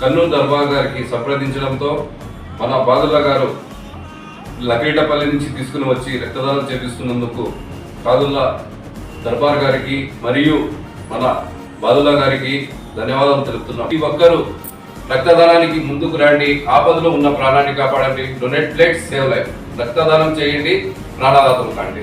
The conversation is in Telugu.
కర్నూలు దర్బార్ గారికి సంప్రదించడంతో మన బాదుల్లా గారు లకేటపల్లి నుంచి తీసుకుని వచ్చి రక్తదానం చేపిస్తున్నందుకు కాదుల్లా దర్బార్ గారికి మరియు మన బాదుల్లా గారికి ధన్యవాదాలు తెలుపుతున్నాం. ఈ ఒక్కరు రక్తదానానికి ముందుకు రండి ఆపదలో ఉన్న ప్రాణాన్ని కాపాడండి డొనేట్ ప్లేట్ సేవ్ లైఫ్. రక్తదానం చేయండి ప్రాణదాతం కాండి.